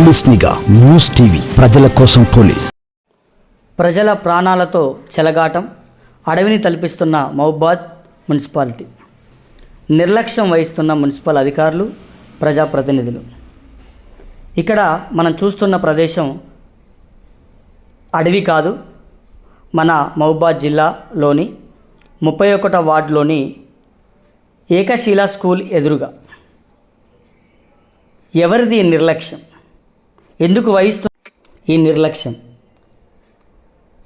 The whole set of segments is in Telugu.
పోలీస్ నిఘా న్యూస్ టీవీ ప్రజల కోసం పోలీస్. ప్రజల ప్రాణాలతో చెలగాటం అడవిని తలపిస్తున్న మహబాద్ మున్సిపాలిటీ. నిర్లక్ష్యం వహిస్తున్న మున్సిపల్ అధికారులు ప్రజాప్రతినిధులు. ఇక్కడ మనం చూస్తున్న ప్రదేశం అడవి కాదు మన మహబాద్ జిల్లాలోని ముప్పై ఒకటో వార్డులోని ఏకశిలా స్కూల్ ఎదురుగా. ఎవరిది నిర్లక్ష్యం? ఎందుకు వహిస్తు ఈ నిర్లక్ష్యం.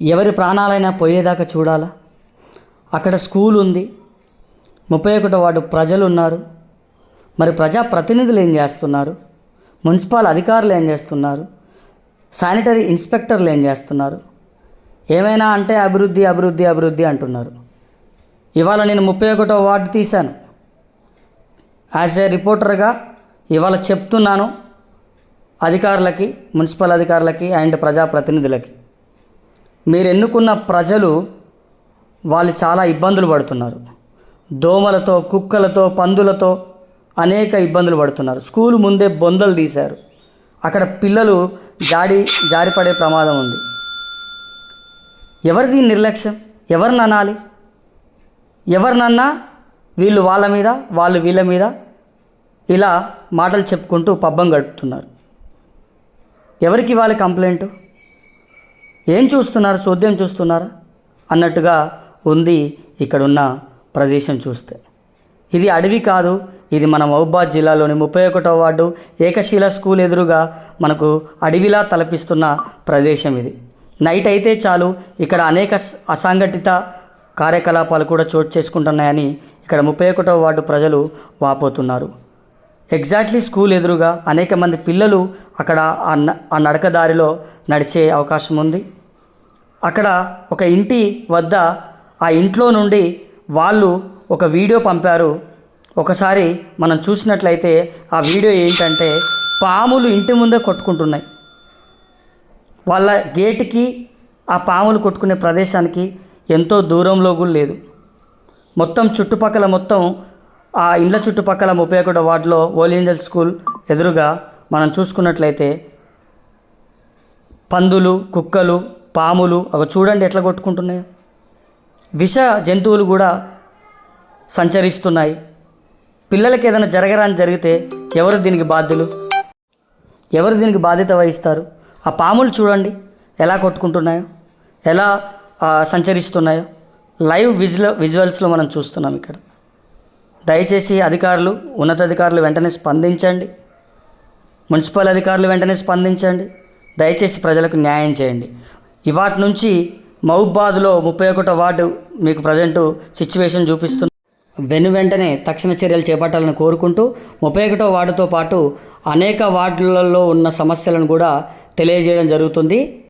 ఎవరి ప్రాణాలైనా పోయేదాకా చూడాలా? అక్కడ స్కూల్ ఉంది. ముప్పై ఒకటో వార్డు ప్రజలు ఉన్నారు మరి ప్రజా ప్రతినిధులు ఏం చేస్తున్నారు? మున్సిపల్ అధికారులు ఏం చేస్తున్నారు? శానిటరీ ఇన్స్పెక్టర్లు ఏం చేస్తున్నారు? ఏమైనా అంటే అభివృద్ధి అభివృద్ధి అభివృద్ధి అంటున్నారు. ఇవాళ నేను ముప్పై ఒకటో వార్డు తీశాను. యాజ్ ఏ రిపోర్టర్గా ఇవాళ చెప్తున్నాను. అధికారులకి మున్సిపల్ అధికారులకి అండ్ ప్రజాప్రతినిధులకి. మీరు ఎన్నుకున్న ప్రజలు వాళ్ళు చాలా ఇబ్బందులు పడుతున్నారు. దోమలతో కుక్కలతో పందులతో అనేక ఇబ్బందులు పడుతున్నారు. స్కూల్ ముందే బొందలు తీశారు. అక్కడ పిల్లలు జాడి జారిపడే ప్రమాదం ఉంది. ఎవరిది నిర్లక్ష్యం? ఎవరిని అనాలి? ఎవరినన్నా వీళ్ళు వాళ్ళ మీద వాళ్ళు వీళ్ళ మీద ఇలా మాటలు చెప్పుకుంటూ పబ్బం గడుపుతున్నారు. ఎవరికి ఇవ్వాలి కంప్లైంట్? ఏం చూస్తున్నారు? సోద్యం చూస్తున్నారా? అన్నట్టుగా ఉంది ఇక్కడున్న ప్రదేశం చూస్తే. ఇది అడవి కాదు ఇది మన మహబాద్ జిల్లాలోని ముప్పై ఒకటో వార్డు ఏకశీల స్కూల్ ఎదురుగా మనకు అడవిలా తలపిస్తున్న ప్రదేశం ఇది. నైట్ అయితే చాలు ఇక్కడ అనేక అసంఘటిత కార్యకలాపాలు కూడా చోటు చేసుకుంటున్నాయని ఇక్కడ ముప్పై ఒకటో వార్డు ప్రజలు వాపోతున్నారు. ఎగ్జాక్ట్లీ స్కూల్ ఎదురుగా అనేక మంది పిల్లలు అక్కడ ఆ న- నడక దారిలో నడిచే అవకాశం ఉంది. అక్కడ ఒక ఇంటి వద్ద ఆ ఇంట్లో నుండి వాళ్ళు ఒక వీడియో పంపారు. ఒకసారి మనం చూసినట్లయితే ఆ వీడియో ఏంటంటే పాములు ఇంటి ముందే కొట్టుకుంటున్నాయి. వాళ్ళ గేటుకి ఆ పాములు కొట్టుకునే ప్రదేశానికి ఎంతో దూరంలో కూడా లేదు. మొత్తం చుట్టుపక్కల మొత్తం ఆ ఇండ్ల చుట్టుపక్కల ముప్పై ఒకటో వార్డులో ఓలియంజల్ స్కూల్ ఎదురుగా మనం చూసుకున్నట్లయితే పందులు కుక్కలు పాములు అవి చూడండి ఎట్లా కొట్టుకుంటున్నాయో. విష జంతువులు కూడా సంచరిస్తున్నాయి. పిల్లలకి ఏదైనా జరగరాని జరిగితే ఎవరు దీనికి బాధ్యులు? ఎవరు దీనికి బాధ్యత వహిస్తారు? ఆ పాములు చూడండి ఎలా కొట్టుకుంటున్నాయో ఎలా సంచరిస్తున్నాయో. లైవ్ విజువల్ విజువల్స్లో మనం చూస్తున్నాం ఇక్కడ. దయచేసి అధికారులు ఉన్నతాధికారులు వెంటనే స్పందించండి. మున్సిపల్ అధికారులు వెంటనే స్పందించండి. దయచేసి ప్రజలకు న్యాయం చేయండి. ఇవాటి నుంచి మహబాద్లో ముప్పై ఒకటో వార్డు మీకు ప్రజెంటు సిచ్యువేషన్ చూపిస్తుంది వెను వెంటనే తక్షణ చర్యలు చేపట్టాలని కోరుకుంటూ ముప్పై ఒకటో వార్డుతో పాటు అనేక వార్డులలో ఉన్న సమస్యలను కూడా తెలియజేయడం జరుగుతుంది.